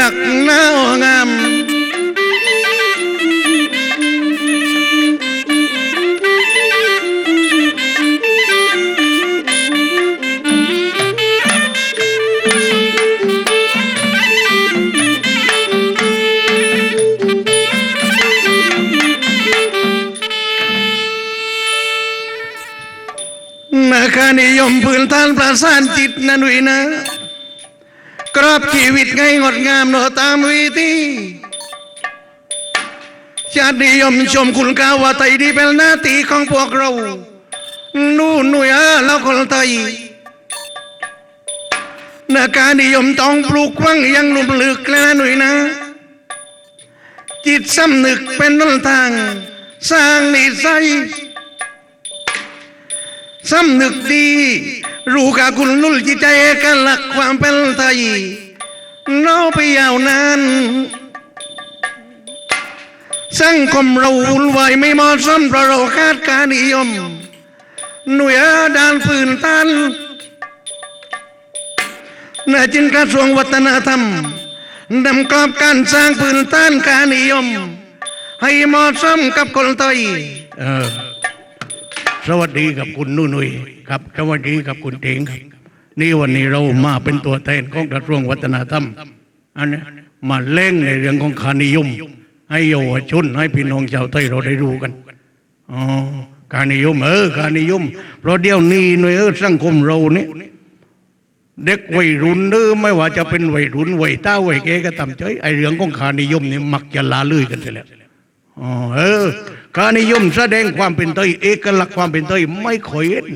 รักหน้างามนาคานิยมพื้นฐานประสานจิตนันวินะ กรอบชีวิตไงงดงามโนตามวิธีชาตินิยมชมคุณค่าว่าไทยดีเป็นหน้าที่ของพวกเรานู่นนุ่ยเออแล้วคนไทยนาการนิยมต้องปลูกฝังอยังลุ่มลึกและหนุ่ยนะ จิตสำนึกเป็นหนทาง สร้างนิสัยสำนึกดี รู้กาคุณนุ่ลจิตใจเอกลักความเป็นไทยน้อไปยาวนานสังคมเราวุ่นวายไม่เหมาะสมเพราะเราขาดการนิยม หน่วยด้านฝืนต้านนาจินกระทรวงวัฒนธรรมนำกรอบการสร้างพื้นต้านการนิยม ให้เหมาะสมกับคนไทยเออ สวัสดีกับคุณนุ่นุยครับสวัสดีกับคุณเตงครับ นี่วันนี้เรามาเป็นตัวแทนของกระทรวงวัฒนธรรมอันนี้มาเล่งในเรื่องของคานิยม ให้เยาวชนให้พี่น้องชาวไทยเราได้รู้กันอ๋อการนิยม เออการนิยมเพราะเดี๋ยวนี้หน่วยเออสังคมเรานี่เด็กวัยรุ่นเออไม่ว่าจะเป็นวัยรุ่นวัยเต้าวัยแก่ก็ตามใจไอเรื่องของคานิยมนี่มักจะลาลื่อกันเสียแล้ว เออการนิยมแสดงความเป็นไทยเอกลักษณ์ความเป็นไทยไม่ค่อยเห็น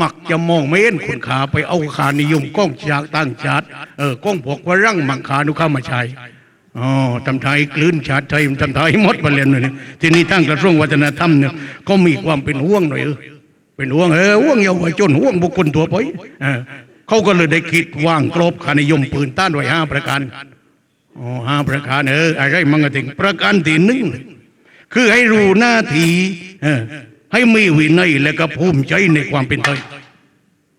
มักจะมองไม่เห็นคุณค่าไปเอาคานิยมก้องจากต่างชาติเออก้องพวกว่ารั่งมังคานุเข้ามาใช้อ๋อทำไทยกลืนชาติไทยทำไทยหมดไปเลยนี่ทีนี้ตั้งกระทรวงวัฒนธรรมเนี่ยก็มีความเป็นห่วงหน่อยเออเป็นห่วงเออห่วงเยาวชนห่วงบุคคลตัวไปเออเขาก็เลยได้คิดวางกรอบคานิยมปืนต้านไว้ห้าประการ อ๋อห้าประการเอออะไรมังก็ถึงประการที่หนึ่งคือให้รู้หน้าที่ให้มีวินัยและก็ภูมิใจในความเป็นไทย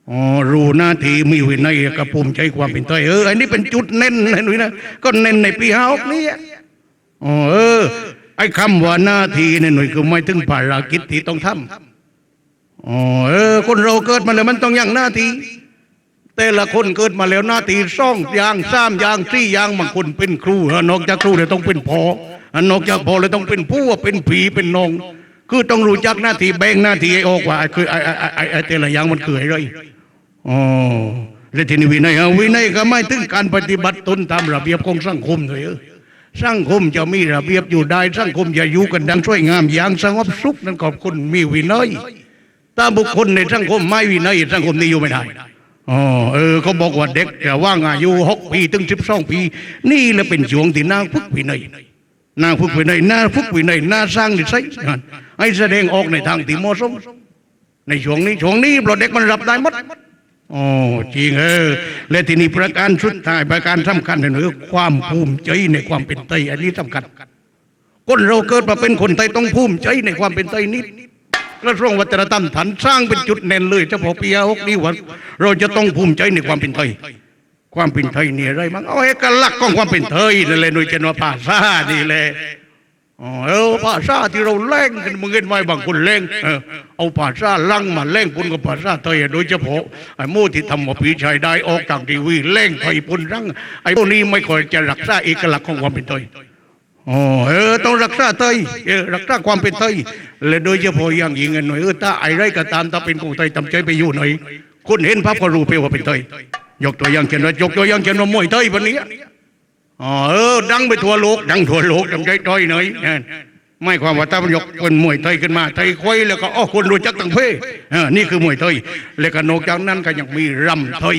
อ๋อรู้หน้าที่มีวินัยและก็ภูมิใจความเป็นไทยเอออันนี้เป็นจุดเน้นนะหนุ่ยนะก็เน้นในปีห้านี้อ๋อเออ ไอ้คำว่าหน้าที่เนี่ยหนุ่ยคือไม่ถึงภารกิจที่ต้องทำอ๋อเออ คนเราเกิดมาแล้วมันต้องอย่างหน้าที่ แต่ละคนเกิดมาแล้วหน้าที่ซ่องอย่างสามอย่างสี่อย่างบางคนเป็นครูนอกจากครูเลยต้องเป็นพออันนอกจากพอเลยต้องเป็นผู้ว่าเป็นผีเป็นนองคือต้องรู้จักหน้าที่แบ่งหน้าที่ให้ออกว่าไอ้คือไอ้ไอ้ไอ้ไอ้แต่ละอย่างมันคืออะไรอ๋อและทีนี้วินัยวินัยก็ไม่ถึงการปฏิบัติตนตามระเบียบของสังคมเลยสังคมจะมีระเบียบอยู่ได้สังคมจะอยู่กันดังช่วยงามอย่างสงบสุขนั่นขอบคุณมีวินัยถ้าบุคคลในสังคมไม่วินัยสังคมนี้อยู่ไม่ได้ อ๋อเออเขาบอกว่าเด็กจะว่างอายุหกปีถึงสิบสองปี นี่แหละเป็นช่วงที่นางฝึกวินัยนางฝึกวินัยนาฝึกวินัยนางสร้างนิสัยให้แสดงออกในทางที่เหมาะสมในช่วงนี้ช่วงนี้เราเด็กมันรับได้หมดอ๋อจริงเออ และทีนี้ประการสุดท้ายประการสำคัญนั่นคือความภูมิใจในความเป็นไทยอันนี้สำคัญคนเราเกิดมาเป็นคนไทยต้องภูมิใจในความเป็นไทยนิด กระทรวงวัฒนธรรมฐานสร้างเป็นจุดเน้นเลยเฉพาะปีหกนี้ว่าเราจะต้องภูมิใจในความเป็นไทย ความเป็นไทยเนี่ยอะไรมั้งเอาเอกลักษณ์ของความเป็นไทยนั่นแหละโดยเฉพาภาษานี่แหละอ๋อเออภาษาที่เราแล่งกันมึงเห็นไหมบางคนแล่งเอาภาษาลังมาแล่งปุ่นกับภาษาไทยโดยเฉพาะไอ้โม่ที่ทำมาปีชายได้ออกจากทีวีแล่งไทยปุ่นรังไอ้พวกนี้ไม่ค่อยจะรักษาเอกลักษณ์ของความเป็นไทย อ๋อเออต้องรักษาไทยเออรักษาความเป็นไทยและโดยเฉพาะอย่างยิ่งหน่อยเออถ้าไอ้ไรก็ตามถ้าเป็นคนไทยทำใจไปอยู่หน่อยคุณเห็นภาพก็รู้ไปว่าเป็นไทยยกตัวอย่างเช่นว่ายกตัวอย่างเช่นว่ามวยไทยวันนี้อ๋อเออดังไปทั่วโลก ดังทั่วโลกทำใจต้อยหน่อยนั่นไม่ความว่าถ้ามันยกเป็นมวยไทยขึ้นมาไทยควยแล้วก็อ๋อคนรู้จักตั้งเพเออนี่คือมวยไทยแล้วก็นอกจากนั้นก็ยังมีรำไทย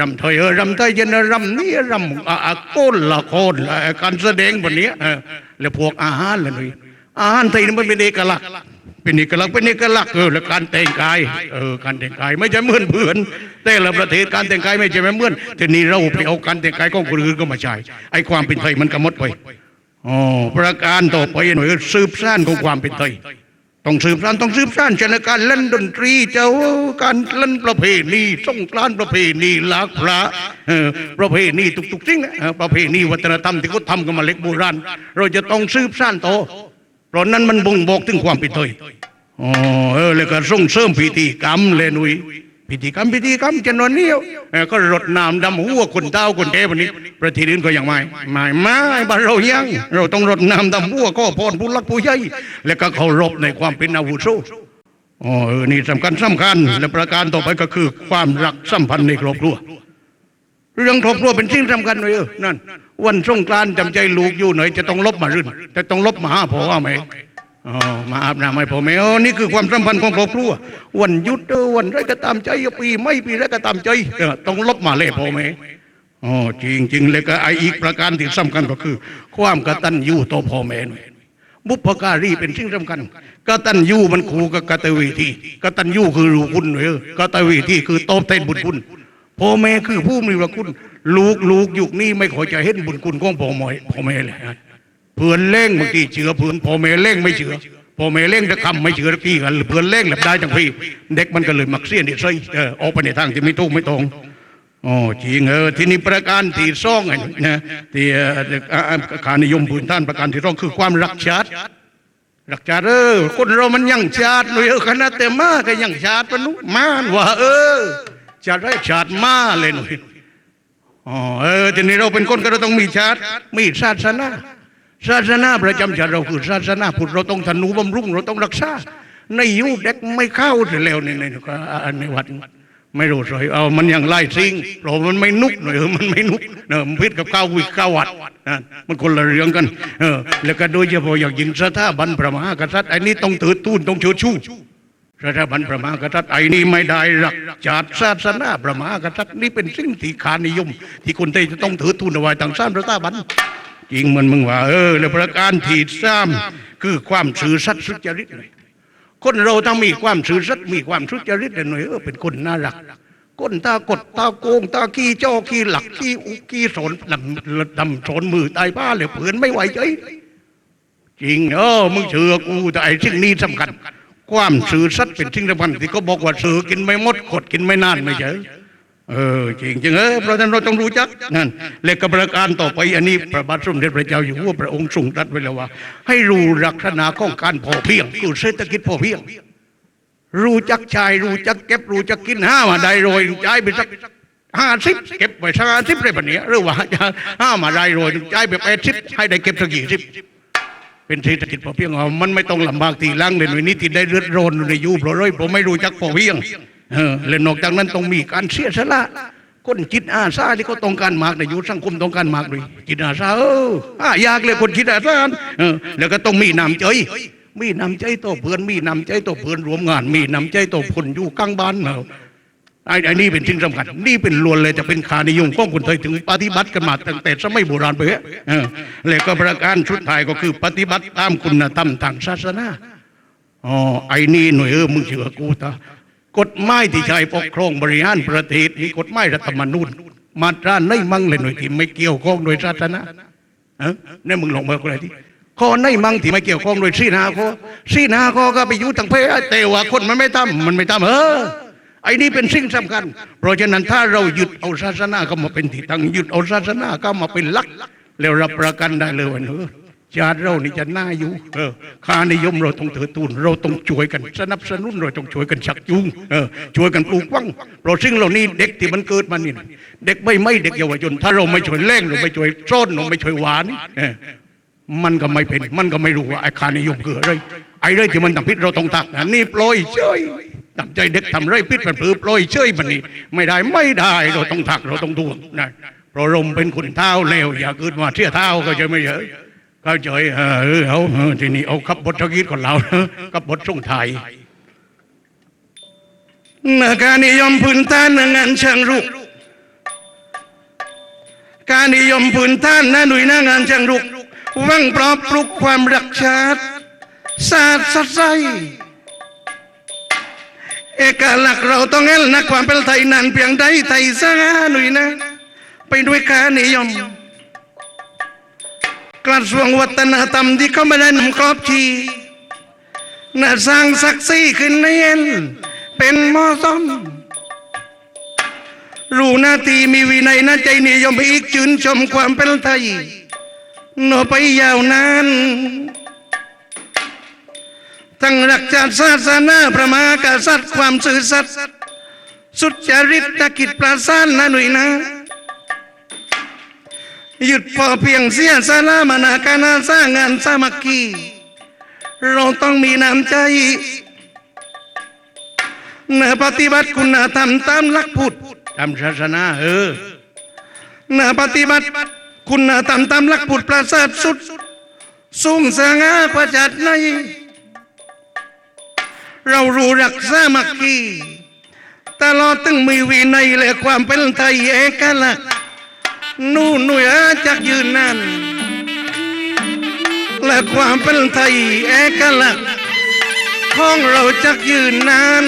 รำไทยเออรำไทยเย็นรำนี่รำอาโก้นละครอ่าการแสดงแบบนี้เออแล้วพวกอาหารเลยนี่อาหารไทยนี่มันเป็นเอกลักษณ์เป็นเอกลักษณ์เป็นเอกลักษณ์เออแล้วการแต่งกายเออการแต่งกายไม่ใช่เหมือนเพื่อนแต่ละประเทศการแต่งกายไม่ใช่เหมือนทีนี้เราไปเอาการแต่งกายของคนอื่นก็มาใช้ไอ้ความเป็นไทยมันก็หมดไปอ๋อประการต่อไปหน่อยสืบสานของความเป็นไทย ต้องสืบสานต้องสืบสานชนการเล่นดนตรีเจ้าการเล่นประเพณีสงกรานต์ประเพณีลากพระประเพณีทุกๆสิ่งนะประเพณีวัฒนธรรมที่เขาทำกันมาเล็กโบราณเราจะต้องสืบสานต่อเพราะนั้นมันบ่งบอกถึงความเป็นไทยอ๋อเออแล้วก็ส่งเสริมพิธีกรรมเลยนุย พิธีกรรมพิธีกรรมจำนวนนี้เออก็รดน้ำดำหัวคนเต้าคนเทวันนี้ ประเทศอื่นก็ยังไม่ไม่ไม่บ้านเรายังเราต้องรดน้ำดำหัวก็พรผู้รักผู้ใหญ่แล้วก็เคารพในความเป็นอาวุโสอ๋อเอนี่สำคัญสำคัญและประการต่อไปก็คือความรักสัมพันธ์ในครอบครัวเรื่องครอบครัวเป็นสิ่งสำคัญเลยนั่น วันสงกรานต์จำใจลูกอยู่ไหนจะต้องลบมารื่นจะต้องลบมาหาพ่อว่าไหมอ๋อ มาอาบน้ำให้พ่อแม่นี่คือความสัมพันธ์ของครอบครัววันหยุดวันไรก็ตามใจปีไม่ปีไรก็ตามใจต้องลบมาเลยพ่อแม่อ๋อจริงจริงเลยก็ไออีกประการที่สำคัญก็คือ ความกตัญญูต่อพ่อแม่หน่อยบุพการีเป็นสิ่งสำคัญกตัญญูมันคู่กับกตเวทีกตัญญูคือรู้คุณเออกตเวทีคือตอบแทนบุญคุณพ่อแม่คือผู้มีพระคุณ ลูกลูกยุคนี้ไม่ขอจะเห็นบุญคุณของพ่อแม่พ่อแม่เลย เพื่อนเล่งบางทีเชื่อเพื่อนพ่อแม่เล่งไม่เชื่อพ่อแม่เล่งจะคำไม่เชื่อกี่กันเพื่อนเล่งหลับได้จังพี่ เด็กมันก็เลยมักเสียนดิใส่เออออกไปในทางที่ไม่ถูกไม่ตรงอ๋อจริงเออที่นี่ประการที่สองไอ้นี่นะที่เอ่ออ่าอ่าขานิยมพื้นท่านประการที่สองคือความรักชาติรักชาติเออคนเรามันยังชาติหน่ยเออขนาดแต่มาก็ยังชาติปนุมานว่า เออชาติไรชาติมาเลยหน่อยอ๋อเออทีนี้เราเป็นคนก็เราต้องมีชาติมีศาสนา ศาสนาประจำชาติเราคือศาสนาพุทธเราต้องธนูบำรุงเราต้องรักษาในยุคเด็กไม่เข้าเสียแล้วในในในวัดไม่รู้สวยเอามันยังไล่ซิงเรามันไม่นุกหน่อยเออมันไม่นุกเนอะมันพิษกับข้าววิข้าววัดนะมันคนละเรื่องกันเออแล้วก็โดยเฉพาะอย่างยิงสถาบันพระมหากษัตริย์ไอ้นี่ต้องถือตูนต้องเชิดชูสถาบันพระมหากษัตริย์ไอ้นี่ไม่ได้รักจาติศาสนาพระมหากษัตริย์นี่เป็นสิ่งที่ขานิยม ที่คนไทยจะต้องถือตูนเอาไว้ต่างชาติสถาบัน จริงมันมึงว่าเออแล้วประการที่สามคือความสื่อสัตย์สุจริตเลยคนเราต้องมีความซื่อสัตย์มีความสุจริตหน่อยเออเป็นคนน่ารักก้นตากดตาโกงตาขี้จ้อขี้หลักขี้อุขี้สนดำดำสนมือตายบ้าเลยเผื่อนไม่ไหวใจจริงเออมึงเชื่อกูแต่ไอ้สิ่งนี้สำคัญ ความซื่อสัตย์เป็นสิ่งสำคัญที่เขาบอกว่าซื่อกินไม่หมดขดกินไม่นานไม่ใช่ เออจริงจริงเออเพราะฉะนั้นเราต้องรู้จักนั่นและกประการต่อไปอันนี้พระบาทสมเด็จพระเจ้าอยู่หัวพระองค์ทรงตรัสไว้แล้วว่า ให้รู้ลักษณะของการพอเพียงคือเศรษฐกิจพอเพียง รู้จักชายรู้จักเก็บรู้จักกินห้ามาได้โรยจ่ายไปสักห้าสิบเก็บไปสักห้าสิบเลยแบบนี้หรือว่าจะห้ามาได้โรยจ่ายไปแปดสิบให้ได้เก็บสักกี่สิบเป็นเศรษฐกิจพอเพียงเอามันไม่ต้องลำบากตีล่างเลยหน่วยนี้ที่ได้เลือดร้อนในยุเพราะร้อยผมไม่รู้จักพอเพียง และนอกจากนั้นต้องมีการเสียสละคนจิตอาสาที่เขาต้องการมากในยุคสังคมต้องการมากเลยจิตอาสาเอออะอยากเลยคนจิตอาสาเออแล้วก็ต้องมีน้ำใจมีน้ำใจต่อเพื่อนมีน้ำใจต่อเพื่อนรวมงาน มีน้ำใจต่อคนอยู่กลางบ้านเนาะไอ้ไอ้นี่เป็นสิ่งสำคัญนี่เป็นล้วนเลยจะเป็นคานิยมของคนไทยถึงปฏิบัติกันมาตั้งแต่สมัยโบราณไปเฮ้เออแล้วก็ประการชุดท้ายก็คือปฏิบัติตามคุณธรรมทางศาสนาอ๋อไอ้นี่หน่วยเออมึงเชื่อกูตา กฎหมายที่ใช้ปกครองบริหารประเทศนี่กฎหมายรัฐธรรมนูญมาตราในมั่งเลยหน่วยที่ไม่เกี่ยวข้องโดยศาสนาเออเนี่มึงลองมาคนไหนที่ข้อในมั่งที่ไม่เกี่ยวข้องโดยสีนาข้อสีนาข้อก็ไปยู่ทางเพศแต่ว่าคนมันไม่ทำมันไม่ทำเออไอ้นี่เป็นสิ่งสำคัญ เพราะฉะนั้นถ้าเราหยุดเอาศาสนาเข้ามาเป็นที่ตั้งหยุดเอาศาสนาเข้ามาเป็นหลัก แล้วรับประกันได้เลยว่าเนอะ ชาติเรานี่จะน่าอยู่ เออค่านิยมเราต้องถือตูนเราต้องช่วยกัน สนับสนุนเราต้องช่วยกันชักจูงเออช่วยกันปลูกฝังเพราะสิ่งเหล่านี้เด็กที่มันเกิดมานี่เด็กไม่ไม่เด็กเยาวชนถ้าเราไม่ช่วยเล่งเราไม่ช่วยซ่อนเราไม่ช่วยหวานเออมันก็ไม่เป็น มันก็ไม่รู้ว่าไอ้คานิยมคืออะไรไอ้เรื่องที่มันทำพิษเราต้องตักนะนี่ปล่อยเฉยทำใจเด็กทำไรพิษมันผือปล่อยเฉยมันนี่ไม่ได้ไม่ได้เราต้องตักเราต้องดวงนะเพราะลมเป็นขุนเท้าเลวอย่าเกิดมาเที่ยเท้าก็จะไม่เยอะ เข้าใจเออเอาเอทีนี้เอาขับบทกีดของเรากับบทส่งไทยนาการนิยมพื้นฐานงานเชิงรุก การนิยมพื้นฐานนะหนุ่ยหน้างานเชิงรุกวังปลอบปลุกความรักชาติศาสตร์สดใสเอกลักษณ์เราต้องเห็นนะความเป็นไทยนานเพียงใดไทยสง่าหนุ่ยนะ ไปด้วยการนิยม กระทรวงวัฒนธรรมที่เขาไม่ได้นำครอบชีน่ะสร้างศักดิ์ศรีขึ้นในเอ็นเป็นมอต้อมรู้หน้าทีมีวินัยน่าใจนิยมอีกชื่นชมความเป็นไทยโนไปยาวนานทั้งรักชาติศาสนาประมากษัตริย์ความสื่อสัตย์สุจริตตะกิจประสานนะหนุ่ยนะ หยุดพอเพียงเสียสาระมานาการนาสร้างงานสามัคคีเราต้องมีน้ำใจเนื้อปฏิบัติคุณธรรมตามหลักพุทธทำศาสนาเออเนื้อปฏิบัติคุณธรรมตามหลักพุทธประเสริฐสุด สูงสง่ากว่าจัดใน เรารู้รักสามัคคีตลอดตึงมีวินัยและความเป็นไทยเอกลักษณ์ นู่นหนุ่ยจากยืนนั่น และความเป็นไทยเอกลักษณ์ของเราจักยืนนั้น